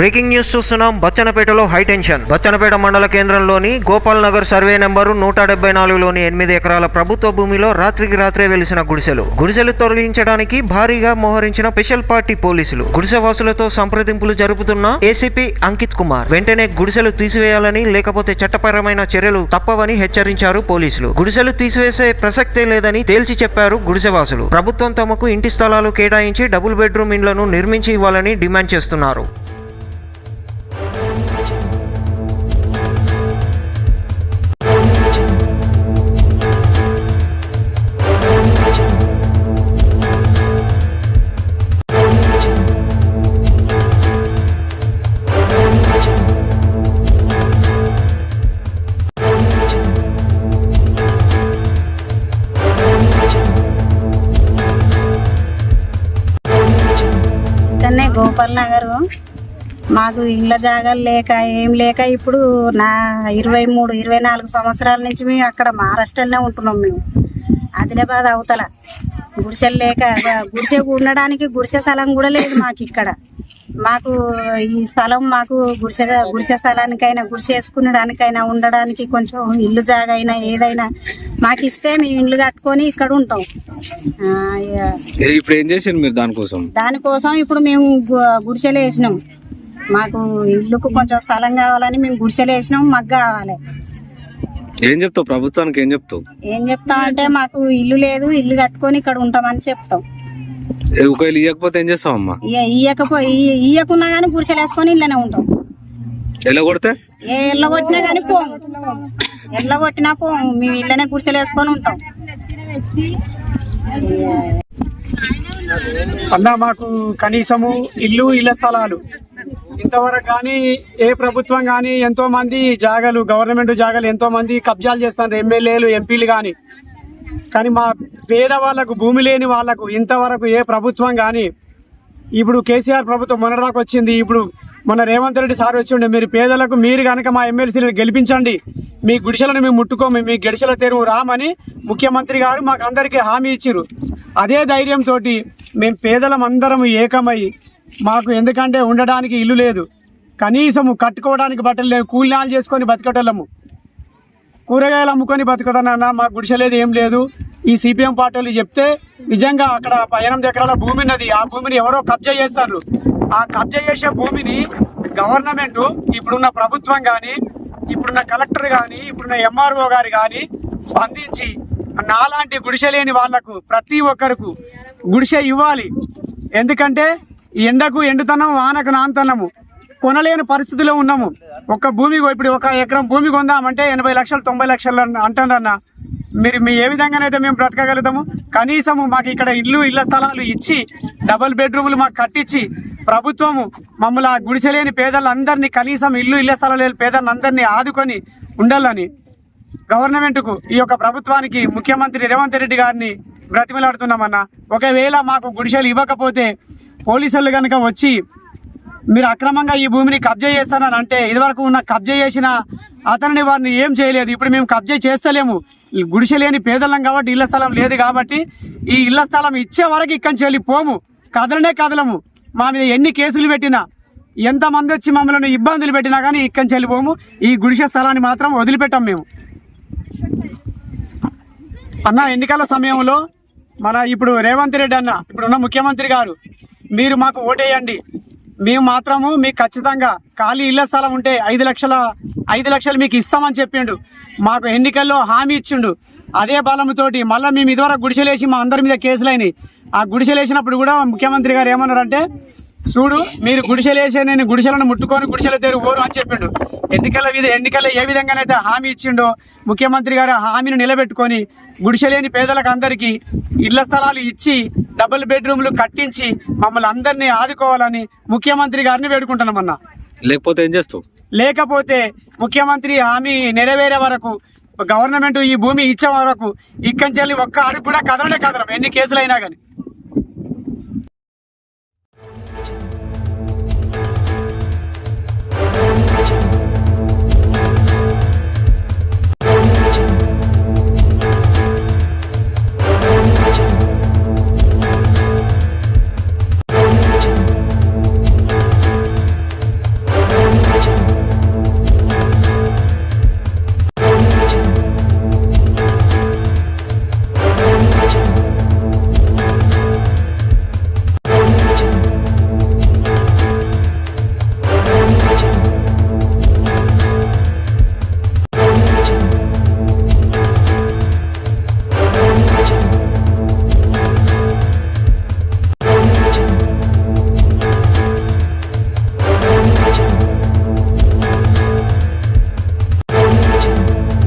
Breaking news చూస్తున్నాం బచ్చనపేటలో high tension Bachannapeta మండల కేంద్రంలోని గోపాల్ నగర్ సర్వే నెంబరు నూట డెబ్బై నాలుగులోని ఎనిమిది ఎకరాల ప్రభుత్వ భూమిలో రాత్రికి రాత్రే వెలిసిన గుడిసెలు. గుడిసెలు తొలగించడానికి భారీగా మోహరించిన స్పెషల్ పార్టీ పోలీసులు. గుడిసెవాసులతో సంప్రదింపులు జరుపుతున్న ఏసీపీ అంకిత్ కుమార్. వెంటనే గుడిసెలు తీసివేయాలని లేకపోతే చట్టపరమైన చర్యలు తప్పవని హెచ్చరించారు పోలీసులు. గుడిసెలు తీసివేసే ప్రసక్తే లేదని తేల్చి చెప్పారు గుడిసెవాసులు. ప్రభుత్వం తమకు ఇంటి స్థలాలు కేటాయించి డబుల్ బెడ్రూమ్ ఇండ్లను నిర్మించి ఇవ్వాలని డిమాండ్ చేస్తున్నారు. గోపాల్ నగరు మాకు ఇళ్ళ జాగాలు లేక ఏం లేక ఇప్పుడు నా ఇరవై మూడు ఇరవై నాలుగు సంవత్సరాల నుంచి మేము అక్కడ మహారాష్ట్రలోనే ఉంటున్నాం మేము. ఆదిలాబాద్ అవతల. గుడిసెలు లేక గుడిసె ఉండడానికి గుడిసె స్థలం కూడా లేదు మాకు ఇక్కడ మాకు ఈ స్థలం మాకు గుడిసె గుడిసె స్థలానికైనా గుడిసె వేసుకునేదానికైనా ఉండడానికి కొంచెం ఇల్లు జాగా అయినా ఏదైనా మాకు ఇస్తే మేము ఇల్లు కట్టుకొని ఇక్కడ ఉంటాం. ఇప్పుడు ఏం మీరు దానికోసం? దానికోసం ఇప్పుడు మేము గుడిసెలు వేసినాం. మాకు ఇల్లుకు కొంచెం స్థలం కావాలని మేము గుడిసెలు వేసినాం మాకు కావాలి. ఏం చెప్తావు? ప్రభుత్వానికి ఏం చెప్తావు? ఏం చెప్తామంటే మాకు ఇల్లు లేదు ఇల్లు కట్టుకొని ఇక్కడ ఉంటామని చెప్తాం. ఒకవేళ ఇవ్వకపోతే ఏం చేస్తావు అమ్మా? ఇయ్య- ఇయ్యకున్నా కానీ గుడిసెలు వేసుకొని ఇళ్ళనే ఉంటాం. ఎలా కొడితే? ఏ ఇళ్ళ కొట్టినా కానీ పోము ఇళ్ళ కొట్టినా పోము మేము ఇళ్ళనే గుడిసెలు వేసుకొని ఉంటాం. అన్న మాకు కనీసము ఇల్లు ఇళ్ళ స్థలాలు. ఇంతవరకు కానీ ఏ ప్రభుత్వం కానీ ఎంతో మంది జాగాలు గవర్నమెంట్ జాగాలు ఎంతో మంది కబ్జాలు చేస్తారు ఎమ్మెల్యేలు ఎంపీలు కానీ కానీ మా పేదవాళ్ళకు భూమి లేని వాళ్ళకు ఇంతవరకు ఏ ప్రభుత్వం కానీ ఇప్పుడు కేసీఆర్ ప్రభుత్వం మొన్నటిదాకా వచ్చింది. ఇప్పుడు మొన్న రేవంత్ రెడ్డి సార్ వచ్చిండే మీరు పేదలకు మీరు కనుక మా ఎమ్మెల్సీని గెలిపించండి. మీ గుడిసెలను మేము ముట్టుకోము మీ గడిసెల తెరువు రామని ముఖ్యమంత్రి గారు మాకు అందరికీ హామీ ఇచ్చిర్రు. అదే ధైర్యంతో మేము పేదలం అందరం ఏకమై మాకు ఎందుకంటే ఉండడానికి ఇల్లు లేదు. కనీసము కట్టుకోవడానికి బట్టలు లేవు కూలినాలు చేసుకొని బతికటోళ్ళము. కూరగాయలు అమ్ముకొని బతుకుతానన్న మాకు గుడిసెలేదు ఏం లేదు. ఈ సిపిఎం పార్టీలు చెప్తే నిజంగా అక్కడ ఎనిమిది ఎకరాల భూమి ఉన్నది. ఆ భూమిని ఎవరో కబ్జా చేస్తారు. ఆ కబ్జా చేసే భూమిని గవర్నమెంట్ ఇప్పుడున్న ప్రభుత్వం కానీ ఇప్పుడున్న కలెక్టర్ కానీ ఇప్పుడున్న ఎంఆర్ఓ గారు కానీ స్పందించి నాలాంటి గుడిసె లేని వాళ్ళకు ప్రతి ఒక్కరికి గుడిసె ఇవ్వాలి. ఎందుకంటే ఈ ఎండకు ఎండుతనం వానకు నాంతనము. కొనలేని పరిస్థితిలో ఉన్నాము. ఒక భూమి ఇప్పుడు ఒక ఎకరం భూమి కొందామంటే ఎనభై లక్షలు తొంభై లక్షలు అన్న- అంటారన్న మీరు మీ ఏ విధంగానైతే మేము బ్రతకగలుగుతాము? కనీసము మాకు ఇక్కడ ఇల్లు ఇళ్ళ స్థలాలు ఇచ్చి డబుల్ బెడ్రూములు మాకు కట్టించి ప్రభుత్వము మమ్మల్ని ఆ గుడిసెలేని పేదలందరినీ కనీసం ఇల్లు ఇళ్ళ స్థలాలు లేని పేదలందరినీ ఆదుకొని ఉండాలని గవర్నమెంట్కు ఈ యొక్క ప్రభుత్వానికి ముఖ్యమంత్రి రేవంత్ రెడ్డి గారిని బ్రతిమలాడుతున్నామన్నా. ఒకవేళ మాకు గుడిసెలు ఇవ్వకపోతే పోలీసులు కనుక వచ్చి మీరు అక్రమంగా ఈ భూమిని కబ్జా చేస్తానని అంటే ఇదివరకు ఉన్న కబ్జా చేసిన అతనిని వారిని ఏం చేయలేదు. ఇప్పుడు మేము కబ్జా చేస్తలేము. గుడిసె లేని పేదలం కాబట్టి ఇళ్ళ స్థలం లేదు కాబట్టి ఈ ఇళ్ళ స్థలం ఇచ్చే వరకు ఇక్కడి నుంచి వెళ్ళి పోము కదలనే కదలము. మా మీద ఎన్ని కేసులు పెట్టినా ఎంతమంది వచ్చి మమ్మల్ని ఇబ్బందులు పెట్టినా కానీ ఇక్కడి నుంచి వెళ్ళిపోము. ఈ గుడిసె స్థలాన్ని మాత్రం వదిలిపెట్టాం మేము. అన్న ఎన్నికల సమయంలో మన ఇప్పుడు రేవంత్ రెడ్డి అన్న ఇప్పుడున్న ముఖ్యమంత్రి గారు మీరు మాకు ఓటేయండి. మేము మాత్రము మీకు ఖచ్చితంగా ఖాళీ ఇళ్ళ స్థలం ఉంటే ఐదు లక్షల ఐదు లక్షలు మీకు ఇస్తామని చెప్పిండు. మాకు ఎన్నికల్లో హామీ ఇచ్చిండు. అదే బలంతోటి మళ్ళీ మేము ఇదివరకు గుడిసెలేసి మా అందరి మీద కేసులైనవి ఆ గుడిసెలేసినప్పుడు కూడా ముఖ్యమంత్రి గారు ఏమన్నారంటే చూడు మీరు గుడిసెలేసే నేను గుడిసెలను ముట్టుకొని గుడిసెల తెరువు పోరు అని చెప్పిండు. ఎన్నికల మీద ఎన్నికల్లో ఏ విధంగానైతే హామీ ఇచ్చిండో ముఖ్యమంత్రి గారు హామీని నిలబెట్టుకొని గుడిసెలేని పేదలకు అందరికీ ఇళ్ళ స్థలాలు ఇచ్చి డబుల్ బెడ్రూమ్లు కట్టించి మమ్మల్ని అందరినీ ఆదుకోవాలని ముఖ్యమంత్రి గారిని వేడుకుంటున్నామన్నా లేకపోతే ఏం చేస్తావు? లేకపోతే ముఖ్యమంత్రి హామీ నెరవేరే వరకు గవర్నమెంట్ ఈ భూమి ఇచ్చే వరకు ఇక్కడి నుంచి ఒక్క అడుగు కూడా కదలనే కదలం ఎన్ని కేసులైనా కానీ